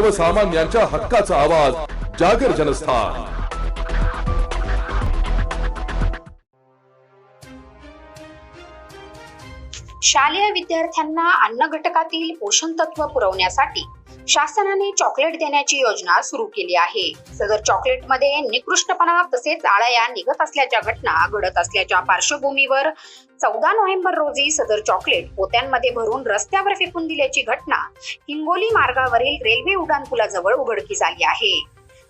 सर्वसामान्यांच्या हक्काचा आवाज जागर जनस्थान. शालेय विद्यार्थ्यांना अन्न घटकातील पोषण तत्व पुरवण्यासाठी शासनाने चॉकलेट देण्याची योजना सुरू केली आहे. सदर चॉकलेटमध्ये निकृष्टपणा तसेच आळया निघत असल्याच्या घटना घडत असल्याच्या पार्श्वभूमीवर चौदा नोव्हेंबर रोजी सदर चॉकलेट पोत्यांमध्ये भरून रस्त्यावर फेकून दिल्याची घटना हिंगोली मार्गावरील रेल्वे उड्डाणपुलाजवळ उघडकीस आली आहे.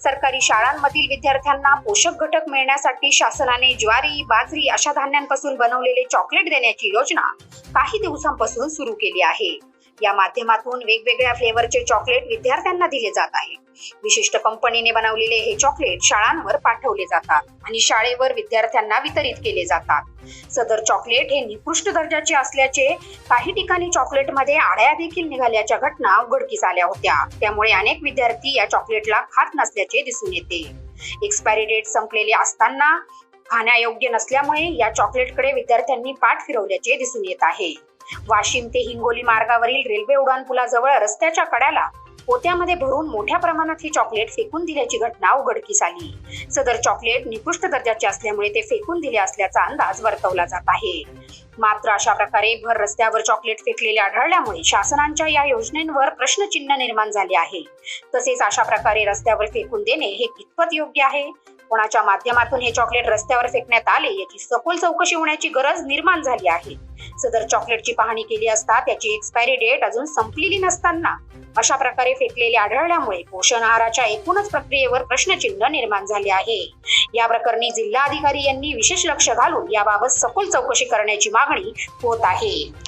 सरकारी शाळांमधील विद्यार्थ्यांना पोषक घटक मिळण्यासाठी शासनाने ज्वारी बाजरी अशा धान्यांपासून बनवलेले चॉकलेट देण्याची योजना काही दिवसांपासून सुरू केली आहे. या माध्यमातून वेगवेगळ्या फ्लेवरचे चॉकलेट विद्यार्थ्यांना दिले जात आहे. विशिष्ट कंपनीने बनवलेले हे चॉकलेट शाळांवर पाठवले जातात आणि शाळेवर विद्यार्थ्यांना वितरित केले जातात. सदर चॉकलेट हे निकृष्ट दर्जाचे असल्याचे काही ठिकाणी चॉकलेटमध्ये आळ्या देखील निघाल्याच्या घटना उघडकीस आल्या होत्या. त्यामुळे अनेक विद्यार्थी या चॉकलेटला खात नसल्याचे दिसून येते. एक्सपायरी डेट संपलेले असताना खाण्यायोग्य नसल्यामुळे या चॉकलेटकडे विद्यार्थ्यांनी पाठ फिरवल्याचे दिसून येत आहे. वाशिम ते हिंगोली मार्गावरील रेल्वे उड्डाणपुलाजवळ रस्त्याच्या कड्याला पोत्यामध्ये भरून मोठ्या प्रमाणात ही चॉकलेट फेकून दिल्याची घटना उघडकीस आली. सदर चॉकलेट निकृष्ट दर्जाचे असल्यामुळे ते फेकून दिले असल्याचा अंदाज वर्तवला जात आहे. मात्र अशा प्रकारे भर रस्त्यावर चॉकलेट फेकलेले आढळल्यामुळे शासनाच्या या योजनेवर प्रश्नचिन्ह निर्माण झाले आहे. तसेच अशा प्रकारे रस्त्यावर फेकून देणे हे कितपत योग्य आहे? कोणाच्या माध्यमातून हे चॉकलेट रस्त्यावर फेकण्यात आले याची सखोल चौकशी होण्याची गरज निर्माण झाली आहे. सदर चॉकलेटची पाहणी केली असता त्याची एक्सपायरी डेट अजून संपलेली नसताना अशा प्रकारे फेकलेले आढळल्यामुळे पोषण आहाराच्या एकूणच प्रक्रियेवर प्रश्नचिन्ह निर्माण झाले आहे. या प्रकरणी जिल्हाधिकारी यांनी विशेष लक्ष घालून याबाबत सखोल चौकशी करण्याची मागणी होत आहे.